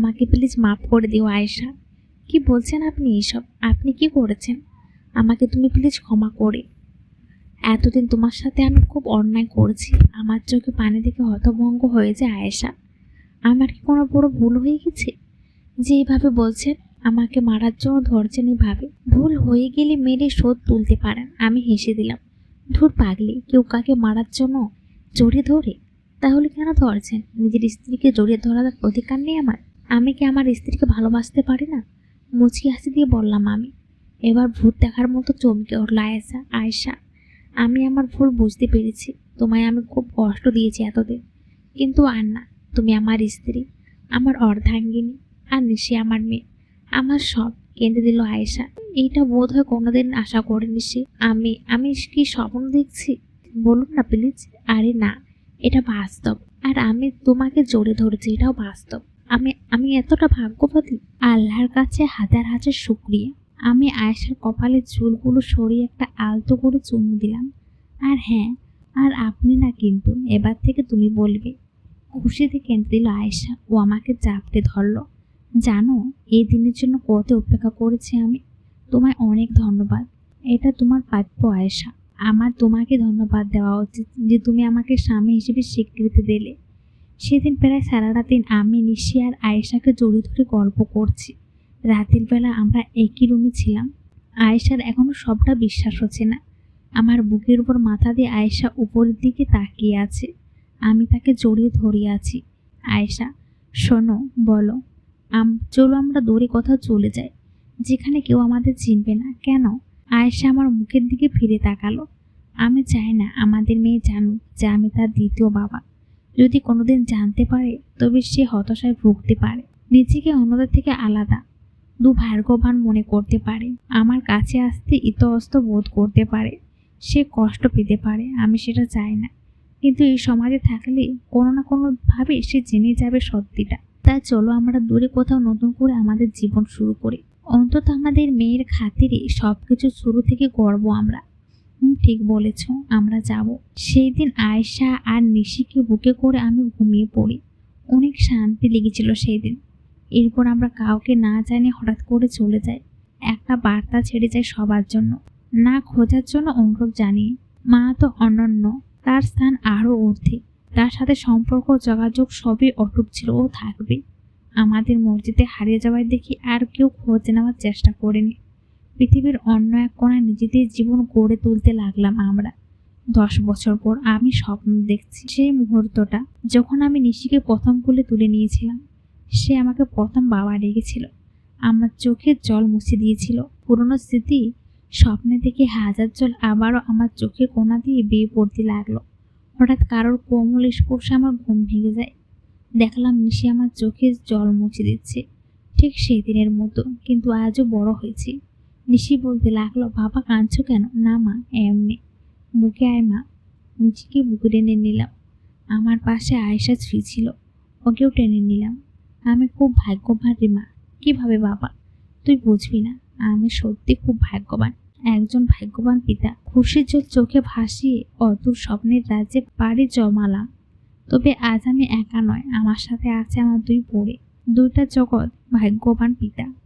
আমাকে প্লিজ মাফ করে দিও, আয়েশা। কি বলছেন আপনি এইসব আপনি কি করেছেন? আমাকে তুমি প্লিজ ক্ষমা করে। এতদিন তোমার সাথে আমি খুব অন্যায় করেছি। আমার চোখে পানি দেখে হতভঙ্গ হয়েছে আয়েশা। আমার কি কোনো বড় ভুল হয়ে গেছে? যে এইভাবে বলছেন, আমাকে মারার জন্য ধরছেন এইভাবে ভুল হয়ে গেলে মেরে শোধ তুলতে পারেন, আমি হেসে দিলাম। ধুর পাগলি, কেউ কাকে মারার জন্য জড়িয়ে ধরে? তাহলে কেন ধরছেন? নিজের স্ত্রীকে জড়িয়ে ধরার অধিকার নেই আমার? আমি কি আমার স্ত্রীকে ভালোবাসতে পারি না? মুচকি হাসি দিয়ে বললাম আমি। এবার ভূত দেখার মতো চমকে উঠল আয়েশা আয়েশা। আমি আমার ভুল বুঝতে পেরেছি। তোমায় আমি খুব কষ্ট দিয়েছি এতদিন। কিন্তু আর না তুমি আমার স্ত্রী, আমার অর্ধাঙ্গিনী, আর নিশি আমার মেয়ে। আমার সব কেঁদে দিল আয়েশা। এইটা বোধ হয় কোনোদিন আশা করিনি সে। আমি আমি কি স্বপ্ন দেখছি? বলুন না প্লিজ। আরে না, এটা বাস্তব। আর আমি তোমাকে জড়ে ধরেছি, এটাও বাস্তব। আমি আমি এতটা ভাগ্যবতী। আল্লাহর কাছে হাজার হাজার শুক্রিয়া। আমি আয়েশার কপালের চুলগুলো সরিয়ে একটা আলতো করে চুমু দিলাম। আর হ্যাঁ আর আপনি না কিন্তু এবার থেকে তুমি বলবে, খুশিতে কেঁদে দিল আয়েশা। ও আমাকে চাপটে ধরল। জানো, এই দিনের জন্য কত অপেক্ষা করেছি আমি। তোমায় অনেক ধন্যবাদ। এটা তোমার প্রাপ্য আয়েশা। আমার তোমাকে ধন্যবাদ দেওয়া উচিত যে তুমি আমাকে স্বামী হিসেবে স্বীকৃতি দিলে। সেদিন প্রায় সারাটা দিন আমি, নিশি আর আয়েশাকে জড়িয়ে ধরে গল্প করছি। রাতের বেলা আমরা একই রুমে ছিলাম। আয়েশার এখনও সবটা বিশ্বাস হচ্ছে না। আমার বুকের উপর মাথা দিয়ে আয়েশা উপরের দিকে তাকিয়ে আছে। আমি তাকে জড়িয়ে ধরে আছি। আয়েশা, শোনো, বলো, আম, চলো আমরা দূরে কোথাও চলে যাই, যেখানে কেউ আমাদের চিনবে না। কেন? আয়েশা আমার মুখের দিকে ফিরে তাকালো। আমি চাই না আমাদের মেয়ে জানুক যে আমি তার দ্বিতীয় বাবা। যদি কোনোদিন জানতে পারে, তবে সে হতাশায় ভুগতে পারে। নিজেকে অন্যদের থেকে আলাদা দু ভাগ্যবান মনে করতে পারে। আমার কাছে আসতে ইতস্ত বোধ করতে পারে। সে কষ্ট পেতে পারে, আমি সেটা চাই না। কিন্তু এই সমাজে থাকলে কোনো না কোনোভাবে সে জেনে যাবে সত্যিটা। তাই চলো আমরা দূরে কোথাও নতুন করে আমাদের জীবন শুরু করি। অন্তত আমাদের মেয়ের খাতিরে সব কিছু শুরু থেকে গর্ব আমরা। হুম, ঠিক বলেছ, আমরা যাব। সেই দিন আয়েশা আর নিশিকে বুকে করে আমি ঘুমিয়ে পড়ি। অনেক শান্তি লেগেছিল সেই দিন এরপর আমরা কাউকে না জানিয়ে হঠাৎ করে চলে যাই। একটা বার্তা ছেড়ে যায় সবার জন্য। না খোঁজার জন্য অনুরোধ জানিয়ে। মা তো অনন্য, তার স্থান আরও ঊর্ধ্বে তার সাথে সম্পর্ক যোগাযোগ সবই অটুট ছিল ও থাকবে। আমাদের মসজিদে হারিয়ে যাওয়ায় দেখি আর কেউ খোঁজ নেওয়ার চেষ্টা করেনি। পৃথিবীর অন্য এক কোনায় নিজেদের জীবন গড়ে তুলতে লাগলাম আমরা। দশ বছর পর আমি স্বপ্ন দেখছি সেই মুহূর্তটা, যখন আমি নিশিকে প্রথম কোলে তুলে নিয়েছিলাম। সে আমাকে প্রথম বাবা ডেকেছিল। আমার চোখের জল মুছে দিয়েছিল। পুরনো স্মৃতি স্বপ্নে দেখে হাজার জল আবারও আমার চোখের কোনা দিয়ে বেয়ে পড়তে লাগল। হঠাৎ কারোর কোমল স্পর্শে আমার ঘুম ভেঙে যায়। দেখলাম নিশি আমার চোখের জল মুছে দিচ্ছে। ঠিক সেই দিনের মতো, কিন্তু আজও বড় হয়েছি। নিশি বলতে লাগল, বাবা, কাঁদছো কেন? না মা, এমনি। বুকে আয় মা। নিশিকে বুকে টেনে নিলাম। আমার পাশে আয়েশা শ্রী ছিল, ওকেও টেনে নিলাম। আমি খুব ভাগ্যবান রে মা। কীভাবে বাবা? তুই বুঝবি না, আমি সত্যি খুব ভাগ্যবান, একজন ভাগ্যবান পিতা। খুশির জল চোখে ভাসিয়ে অদূর স্বপ্নের রাজ্যে পাড়ি জমালাম। তবে আজ আমি একা নয়, আমার সাথে আছে আমার দুই পড়ে দুইটা জগৎ ভাগ্যবান পিতা।